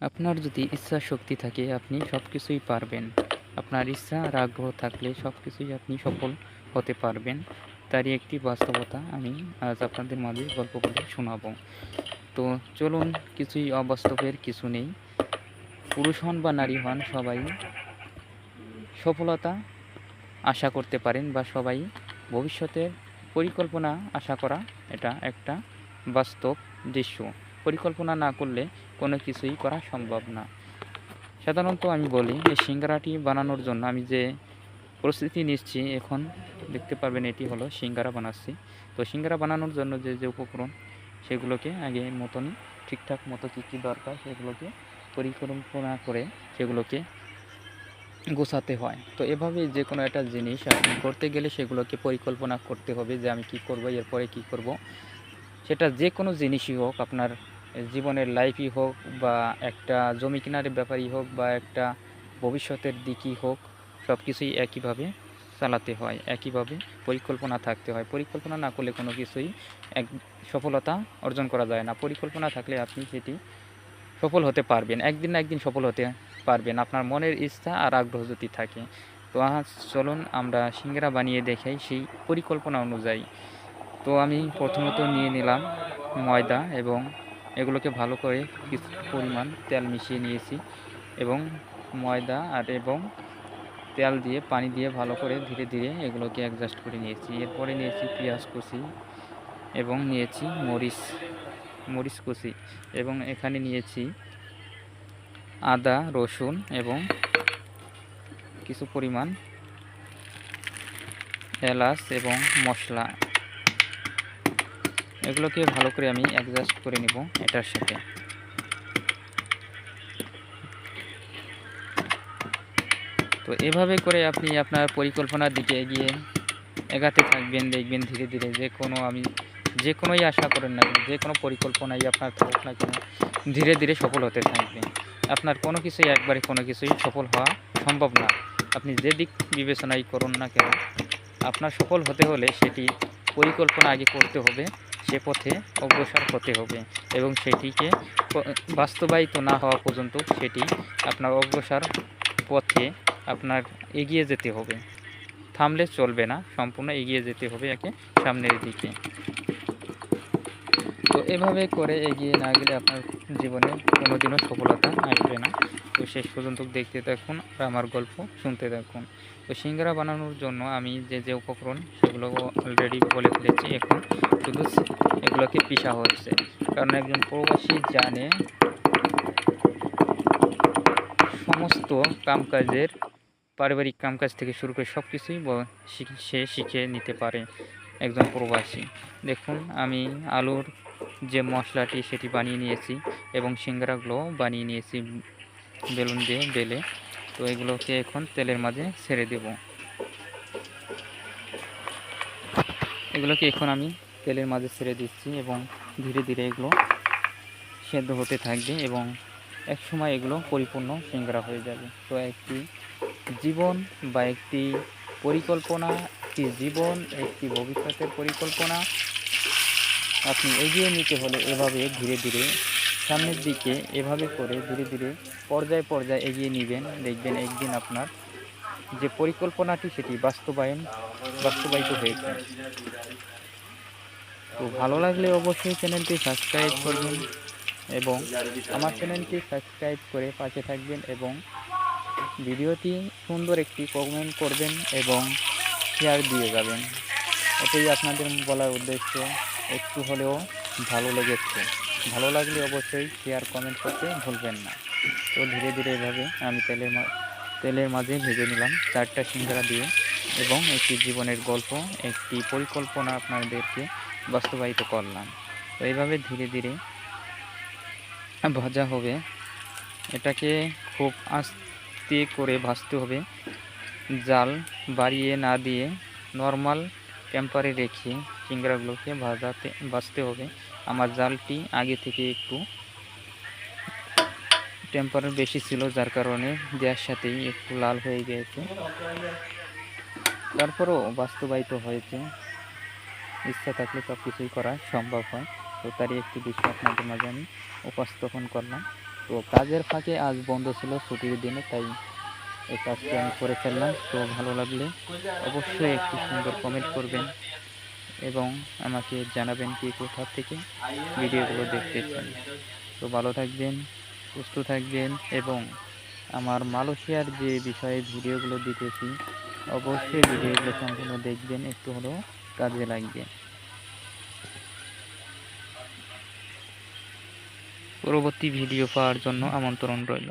আপনার যদি ইচ্ছা শক্তি থাকে, আপনি সব কিছুই পারবেন। আপনার ইচ্ছা আর আগ্রহ থাকলে সব কিছুই আপনি সফল হতে পারবেন। তারই একটি বাস্তবতা আমি আজ আপনাদের মাঝে গল্প করে শোনাবো। তো চলুন, কিছুই অবাস্তবের কিছু নেই। পুরুষ হন বা নারী হন, সবাই সফলতা আশা করতে পারেন বা সবাই ভবিষ্যতের পরিকল্পনা আশা করা এটা একটা বাস্তব দৃশ্য। পরিকল্পনা না করলে কোনো কিছুই করা সম্ভব না। সাধারণত আমি বলি এই সিঙ্গারাটি বানানোর জন্য আমি যে প্রস্তুতি নিচ্ছি, এখন দেখতে পারবেন এটি হলো সিঙ্গারা বানাচ্ছি। তো সিঙ্গারা বানানোর জন্য যে যে উপকরণ, সেগুলোকে আগে মতনই ঠিকঠাক মতো কী কী দরকার সেগুলোকে পরিকল্পনা করে সেগুলোকে গোছাতে হয়। তো এভাবে যে কোনো একটা জিনিস করতে গেলে সেগুলোকে পরিকল্পনা করতে হবে যে আমি কি করব, এরপরে কি করব। সেটা যে কোনো জিনিসই হোক, আপনার জীবনের লাইফই হোক বা একটা জমি কেনার ব্যাপারই হোক বা একটা ভবিষ্যতের দিকই হোক সব কিছুই একইভাবে চালাতে হয়, একইভাবে পরিকল্পনা থাকতে হয়। পরিকল্পনা না করলে কোনো কিছুই এক সফলতা অর্জন করা যায় না। পরিকল্পনা থাকলে আপনি সেটি সফল হতে পারবেন, একদিন না একদিন সফল হতে পারবেন। আপনার মনের ইচ্ছা আর আগ্রহ যদি থাকে। তো চলুন আমরা সিঙ্গারা বানিয়ে দেখাই সেই পরিকল্পনা অনুযায়ী। তো আমি প্রথমত নিয়ে নিলাম ময়দা এবং এগুলোকে ভালো করে কিছু পরিমাণ তেল মিশিয়ে নিয়েছি এবং ময়দা আর এবং তেল দিয়ে, পানি দিয়ে ভালো করে ধীরে ধীরে এগুলোকে অ্যাডজাস্ট করে নিয়েছি। এরপরে নিয়েছি পেঁয়াজ কুচি এবং নিয়েছি মরিচ মরিচ কুচি এবং এখানে নিয়েছি আদা, রসুন এবং কিছু পরিমাণ এলাচ এবং মশলা। এগুলোকে ভালো করে আমি অ্যাডজাস্ট করে নিব এটার সাথে। তো এভাবে করে আপনি আপনার পরিকল্পনার দিকে এগিয়ে এগাতে থাকবেন, দেখবেন ধীরে ধীরে যে কোনো আমি যে কোনোই আশা করেন না যে কোনো পরিকল্পনাই আপনার থাকুক না কেন, ধীরে ধীরে সফল হতে থাকবে আপনার কোনো কিছুই একবারে কোনো কিছুই সফল হওয়া সম্ভব না। আপনি যে দিক বিবেচনাই করুন না কেন, আপনার সফল হতে হলে সেটি পরিকল্পনা আগে করতে হবে। সে পথে অগ্রসর হতে হবে এবং সেটিকে বাস্তবায়িত না হওয়া পর্যন্ত সেটি আপনার অগ্রসর পথে আপনার এগিয়ে যেতে হবে। থামলে চলবে না, সম্পূর্ণ এগিয়ে যেতে হবে একে সামনের দিকে। তো এভাবে করে এগিয়ে না গেলে আপনার জীবনে কোনোদিনও সফলতা আসবে না। তো শেষ পর্যন্ত দেখতে থাকুন আর আমার গল্প শুনতে থাকুন। তো সিঙ্গারা বানানোর জন্য আমি যে যে উপকরণ সেগুলো অলরেডি বলে ফেলেছি, এখন শুধু এগুলোকে পিষা হচ্ছে। কারণ একজন প্রবাসী জানে সমস্ত কামকাজের, পারিবারিক কামকাজ থেকে শুরু করে সব কিছুই সে শিখে নিতে পারে একজন প্রবাসী। দেখুন, আমি আলুর যে মশলাটি সেটি বানিয়ে নিয়েছি এবং সিঙ্গারাগুলো বানিয়ে নিয়েছি বেলুন দিয়ে বেলে। তো এগুলোকে এখন তেলের মাঝে ছেড়ে দেব। এগুলোকে এখন আমি তেলের মাঝে ছেড়ে দিচ্ছি এবং ধীরে ধীরে এগুলো সেদ্ধ হতে থাকবে এবং এক সময় এগুলো পরিপূর্ণ সিঙ্গারা হয়ে যাবে। তো একটি জীবন বা একটি পরিকল্পনা, একটি জীবন, একটি ভবিষ্যতের পরিকল্পনা, আপনি এগিয়ে নিতে হলে এভাবে ধীরে ধীরে সামনের দিকে এভাবে করে ধীরে ধীরে পর্যায়ে পর্যায়ে এগিয়ে নেবেন। দেখবেন একদিন আপনার যে পরিকল্পনাটি সেটি বাস্তবায়ন, বাস্তবায়িত হয়েছে। তো ভালো লাগলে অবশ্যই চ্যানেলটি সাবস্ক্রাইব করবেন এবং আমার চ্যানেলটি সাবস্ক্রাইব করে পাশে থাকবেন এবং ভিডিওটি সুন্দর একটি কমেন্ট করবেন এবং শেয়ার দিয়ে যাবেন। এটাই আপনাদের বলার উদ্দেশ্য। একটু হলেও ভালো লেগেছে। ভালো লাগলে অবশ্যই শেয়ার, কমেন্ট করতে ভুলবেন না। তো ধীরে ধীরে এভাবে আমি তেলের তেলের মাঝে ভেজে নিলাম চারটা সিঙ্গারা দিয়ে এবং একটি জীবনের গল্প, একটি পরিকল্পনা আপনাদেরকে বাস্তবায়িত করলাম। তো এইভাবে ধীরে ধীরে ভাজা হবে। এটাকে খুব আস্তে করে ভাজতে হবে। জাল বাড়িয়ে না দিয়ে নর্মাল টেম্পারে রেখে সিঙ্গারাগুলোকে ভাজাতে, ভাজতে হবে। আমার জালটি আগে থেকে একটু টেম্পারের বেশি ছিল, যার কারণে দেওয়ার সাথেই একটু লাল হয়ে গিয়েছে। তারপরেও বাস্তবায়িত হয়েছে। ইচ্ছা থাকলে সব কিছুই করা সম্ভব হয়। তো তারই একটি দৃশ্য আপনাদের মাঝে আমি উপস্থাপন করলাম। তো কাজের ফাঁকে আজ বন্ধ ছিল ছুটির দিনে, তাই এই কাজটি আমি করে ফেললাম। তো ভালো লাগলে অবশ্যই একটি সুন্দর কমেন্ট করবেন এবং আমাকে জানাবেন কি কোথা থেকে ভিডিওগুলো দেখতেছেন। তো ভালো থাকবেন, সুস্থ থাকবেন এবং আমার মালয়েশিয়ার যে বিষয়ে ভিডিওগুলো দিতেছি, অবশ্যই ভিডিওগুলো সম্পূর্ণ দেখবেন। একটু হলেও কাজে লাগবে। পরবর্তী ভিডিও পাওয়ার জন্য আমন্ত্রণ রইল।